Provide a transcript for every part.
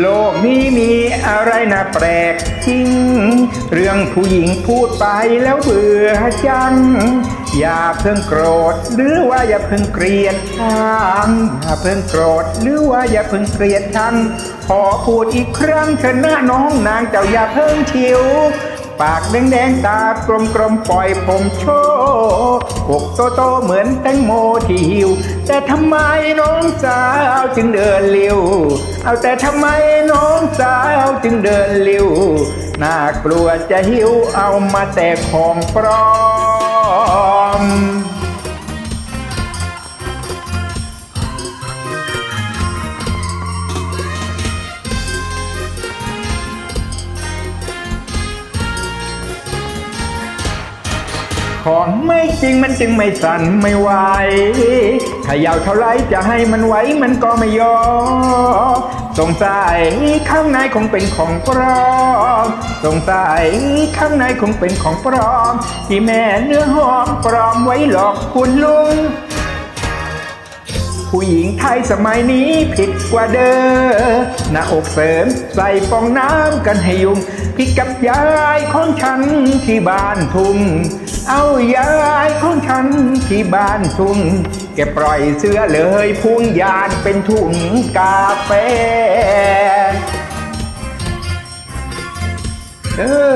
โลกนี้มีอะไรน่าแปลกจริง เรื่องผู้หญิงพูดไปแล้วเบื่อจัง อย่าเพิ่งโกรธหรือว่าอย่าเพิ่งเกลียดชังอย่าเพิ่งโกรธหรือว่าอย่าเพิ่งเกลียดชังขอพูดอีกครั้งเถอะนะน้องนางเจ้าอย่าเพิ่งชิว ปากแดงๆตากลมๆปล่อยผมโชว์อกโตๆเหมือนแตงโมที่หิว แต่ทำไมน้องสาวจึงเดินเร็วเอาแต่ทำไมน้องสาวจึงเดินเร็วน่ากลัวจะหิวเอามาแต่ของปลอม ของไม่จริงมันจึงไม่สั่นไม่ไหวขยาวเท่าไรจะให้มันไหวมันก็ไม่ยอมสงสัยข้างในคงเป็นของปลอมสงสัยข้างในคงเป็นของปลอม ที่แม่เนื้อหอมปลอมไว้หลอกคุณลุงผู้หญิงไทยสมัยนี้ผิดกว่าเดิมหน้าอกเสริมใส่ฟองน้ำกันให้ยุ่งพี่กับยายของฉันที่บ้านทุ่ง เอายายของฉันที่บ้านทุ่งแกปล่อยเสื้อเลยพุ่งยานเป็นถุงกาแฟเออ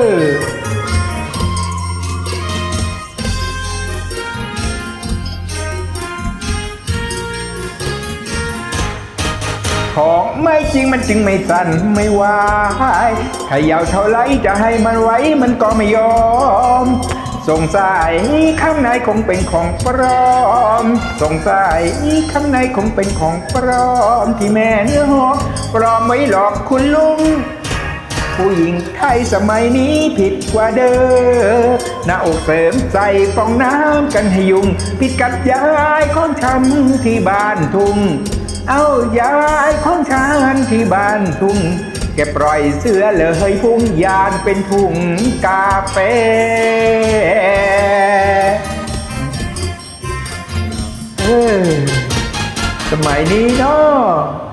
ของไม่จริงมันจึงไม่สั่นไม่ไหวขยาวเท่าไรจะให้มันไหวมันก็ไม่ยอม สงสัยข้างในคงเป็นของปลอม สงสัยข้างในคงเป็นของปลอม ที่แม่เนื้อหอมปลอมไว้หลอกคุณลุงผู้หญิงไทยสมัยนี้ผิดกว่าเดิมหน้าอกเสริมใส่ฟองน้ำกันให้ยุง ผิดกับยายของฉันที่บ้านทุ่ง เอายายของฉันที่บ้านทุ่งแกปล่อยเสื้อเลยพุ่งยานเป็นถุงกาเฟเออสมัยนี้เนาะ